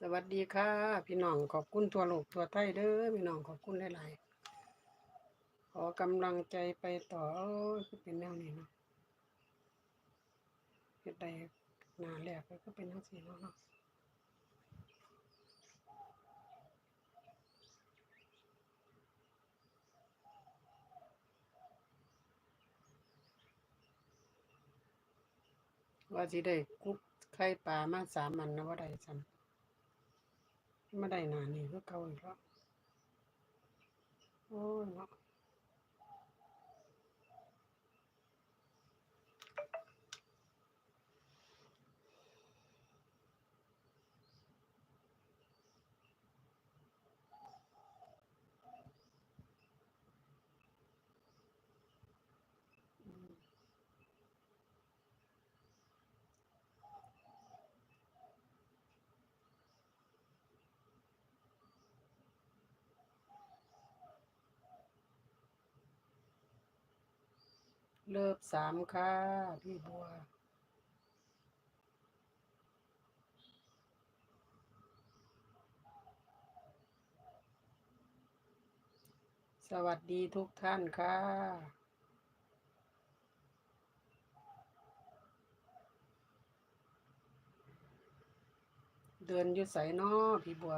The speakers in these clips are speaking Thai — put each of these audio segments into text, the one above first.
สวัสดีค่ะ พี่น้องขอบคุณทั่วโลกทั่วไทยเด้อพี่น้องขอบคุณหลายๆขอกำลังใจไปต่อคือเป็นแนวนี้เนาะเฮ็ดได้หนาแรกก็เป็นทั้งสี่เนาะเนาะว่าสิได้กุ๊กไข่ปลามาสามอันนะว่าได้ซ้ำ ไม่ได้นานี่ก็เก่าอีกแล้วโอ้ยเนาะ เลิฟสามค่ะ พี่บัวสวัสดีทุกท่านค่ะ เดินอยู่ใสนอพี่บัว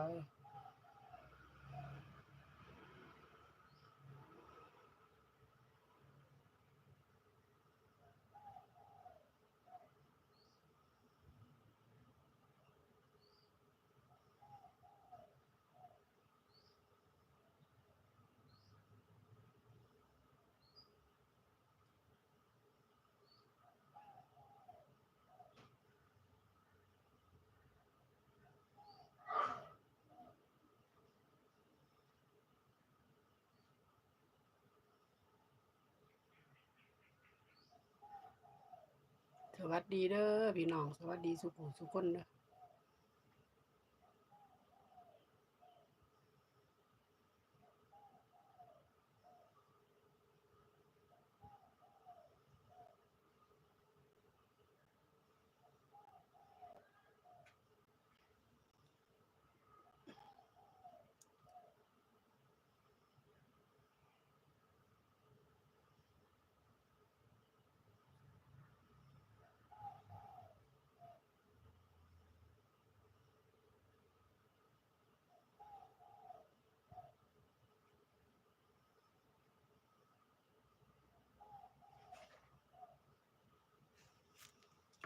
สวัสดีเด้อพี่น้อง สวัสดีสุขุสุขคนเด้อ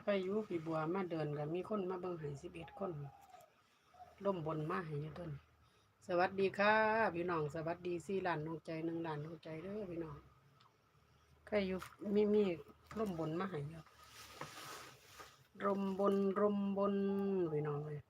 ไปอยู่ปีบัวมาเดินกับมีคนมาเบิ่งหายสิบเอ็ดคนล่มบนมาให้อยู่ต้นสวัสดีค่ะพี่น้องสวัสดีสี่หลานดวงใจหนึ่งหลานดวงใจเด้อพี่น้องใครอยู่มีมีล่มบนมาให้อยู่ร่มบนร่มบนพี่น้องเลย